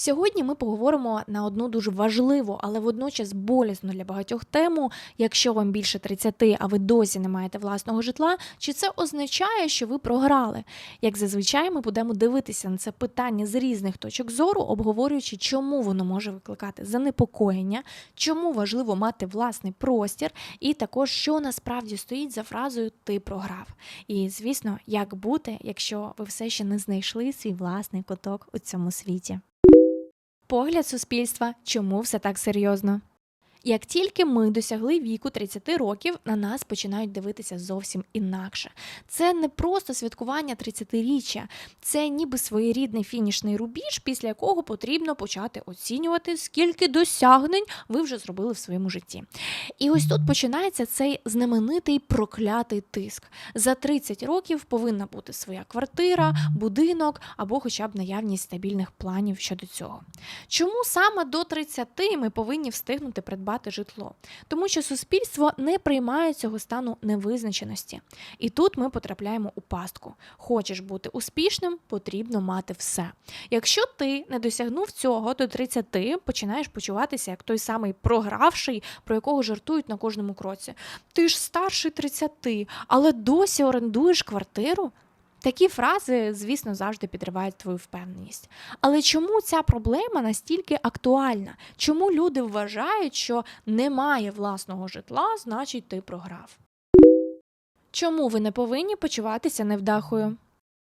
Сьогодні ми поговоримо на одну дуже важливу, але водночас болісну для багатьох тему. Якщо вам більше 30, а ви досі не маєте власного житла, чи це означає, що ви програли? Як зазвичай, ми будемо дивитися на це питання з різних точок зору, обговорюючи, чому воно може викликати занепокоєння, чому важливо мати власний простір, і також що насправді стоїть за фразою Ти програв. І звісно, як бути, якщо ви все ще не знайшли свій власний куток у цьому світі. Погляд суспільства, чому все так серйозно? Як тільки ми досягли віку 30 років, на нас починають дивитися зовсім інакше. Це не просто святкування 30-річчя, це ніби своєрідний фінішний рубіж, після якого потрібно почати оцінювати, скільки досягнень ви вже зробили в своєму житті. І ось тут починається цей знаменитий проклятий тиск. За 30 років повинна бути своя квартира, будинок або хоча б наявність стабільних планів щодо цього. Чому саме до 30 ми повинні встигнути придбати житло? Тому що суспільство не приймає цього стану невизначеності. І тут ми потрапляємо у пастку. Хочеш бути успішним, потрібно мати все. Якщо ти не досягнув цього до 30, починаєш почуватися як той самий програвший, про якого жартують на кожному кроці. Ти ж старший 30, але досі орендуєш квартиру. Такі фрази, звісно, завжди підривають твою впевненість. Але чому ця проблема настільки актуальна? Чому люди вважають, що немає власного житла, значить ти програв? Чому ви не повинні почуватися невдахою?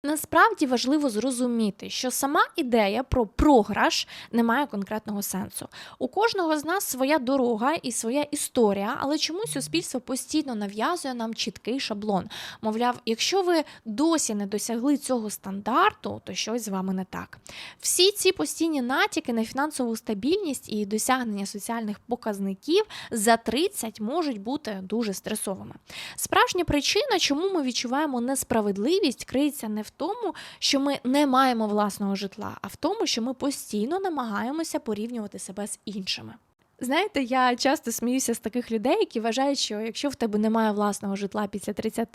Насправді важливо зрозуміти, що сама ідея про програш не має конкретного сенсу. У кожного з нас своя дорога і своя історія, але чомусь суспільство постійно нав'язує нам чіткий шаблон. Мовляв, якщо ви досі не досягли цього стандарту, то щось з вами не так. Всі ці постійні натяки на фінансову стабільність і досягнення соціальних показників за 30 можуть бути дуже стресовими. Справжня причина, чому ми відчуваємо несправедливість, криється не в тому, що ми не маємо власного житла, а в тому, що ми постійно намагаємося порівнювати себе з іншими. Знаєте, я часто сміюся з таких людей, які вважають, що якщо в тебе немає власного житла після 30,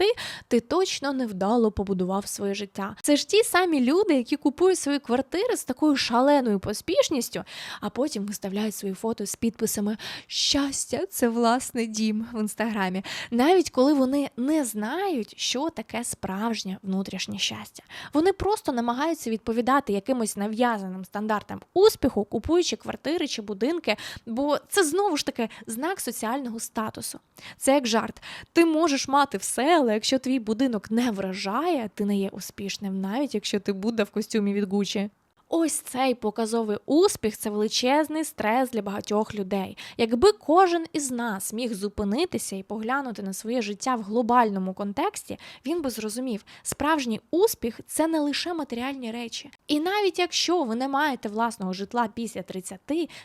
ти точно невдало побудував своє життя. Це ж ті самі люди, які купують свої квартири з такою шаленою поспішністю, а потім виставляють свої фото з підписами Щастя, це власний дім в інстаграмі, навіть коли вони не знають, що таке справжнє внутрішнє щастя. Вони просто намагаються відповідати якимось нав'язаним стандартам успіху, купуючи квартири чи будинки. бо це знову ж таки знак соціального статусу. Це як жарт. Ти можеш мати все, але якщо твій будинок не вражає, ти не є успішним, навіть якщо ти Будда в костюмі від Гучі. Ось цей показовий успіх це величезний стрес для багатьох людей. Якби кожен із нас міг зупинитися і поглянути на своє життя в глобальному контексті, він би зрозумів, справжній успіх це не лише матеріальні речі. І навіть якщо ви не маєте власного житла після 30,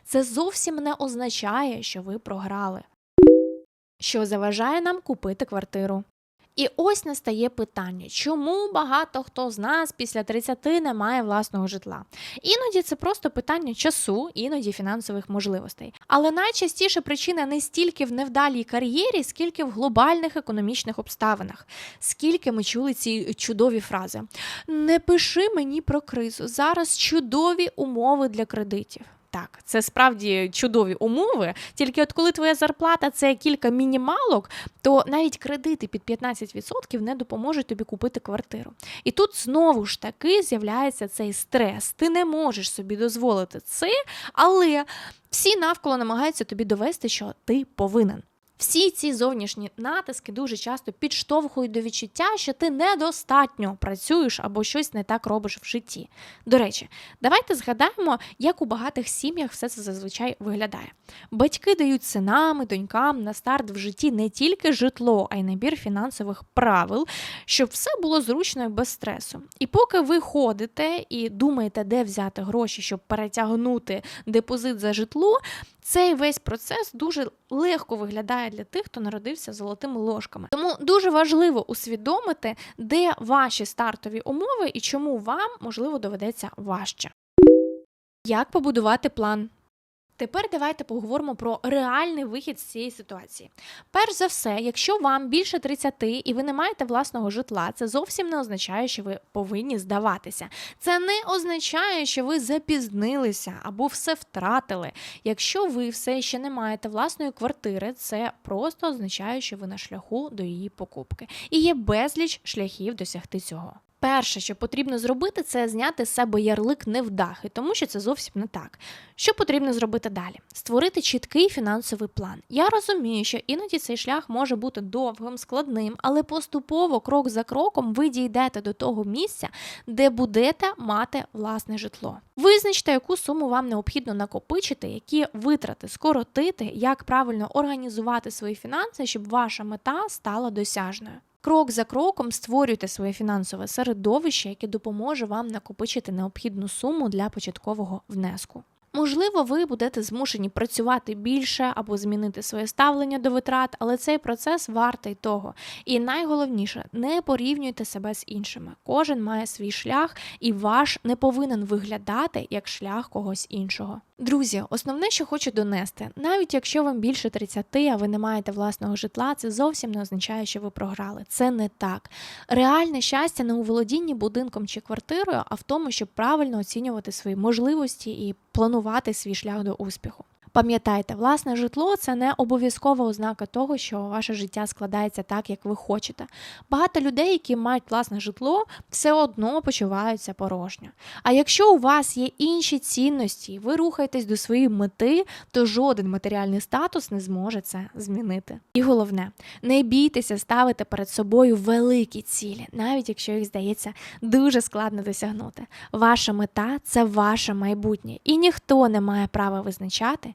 це зовсім не означає, що ви програли. Що заважає нам купити квартиру? І ось настає питання, чому багато хто з нас після 30 не має власного житла. Іноді це просто питання часу, іноді фінансових можливостей. Але найчастіше причина не стільки в невдалій кар'єрі, скільки в глобальних економічних обставинах. Скільки ми чули ці чудові фрази: не пиши мені про кризу. Зараз чудові умови для кредитів. Так, це справді чудові умови. Тільки от коли твоя зарплата це кілька мінімалок, то навіть кредити під 15% не допоможуть тобі купити квартиру. І тут знову ж таки з'являється цей стрес. Ти не можеш собі дозволити це, але всі навколо намагаються тобі довести, що ти повинен. Всі ці зовнішні натиски дуже часто підштовхують до відчуття, що ти недостатньо працюєш або щось не так робиш в житті. До речі, давайте згадаємо, як у багатих сім'ях все це зазвичай виглядає. Батьки дають синам і донькам на старт в житті не тільки житло, а й набір фінансових правил, щоб все було зручно і без стресу. І поки ви ходите і думаєте, де взяти гроші, щоб перетягнути депозит за житло, цей весь процес дуже легко виглядає для тих, хто народився золотими ложками. Тому дуже важливо усвідомити, де ваші стартові умови і чому вам можливо доведеться важче. Як побудувати план? Тепер давайте поговоримо про реальний вихід з цієї ситуації. Перш за все, якщо вам більше 30 і ви не маєте власного житла, це зовсім не означає, що ви повинні здаватися. Це не означає, що ви запізнилися або все втратили. Якщо ви все ще не маєте власної квартири, це просто означає, що ви на шляху до її покупки. І є безліч шляхів досягти цього. Перше, що потрібно зробити, це зняти з себе ярлик невдахи, тому що це зовсім не так. Що потрібно зробити далі? Створити чіткий фінансовий план. Я розумію, що іноді цей шлях може бути довгим, складним, але поступово, крок за кроком, ви дійдете до того місця, де будете мати власне житло. Визначте, яку суму вам необхідно накопичити, які витрати скоротити, як правильно організувати свої фінанси, щоб ваша мета стала досяжною. Крок за кроком створюйте своє фінансове середовище, яке допоможе вам накопичити необхідну суму для початкового внеску. Можливо, ви будете змушені працювати більше або змінити своє ставлення до витрат, але цей процес вартий того. І найголовніше, не порівнюйте себе з іншими. Кожен має свій шлях, і ваш не повинен виглядати як шлях когось іншого. Друзі, основне, що хочу донести, навіть якщо вам більше 30, а ви не маєте власного житла, це зовсім не означає, що ви програли. Це не так. Реальне щастя не у володінні будинком чи квартирою, а в тому, щоб правильно оцінювати свої можливості і планувати свій шлях до успіху. Пам'ятайте, власне житло це не обов'язкова ознака того, що ваше життя складається так, як ви хочете. Багато людей, які мають власне житло, все одно почуваються порожньо. А якщо у вас є інші цінності, ви рухаєтесь до своєї мети, то жоден матеріальний статус не зможе це змінити. І головне, не бійтеся ставити перед собою великі цілі, навіть якщо їх здається дуже складно досягнути. Ваша мета це ваше майбутнє, і ніхто не має права визначати,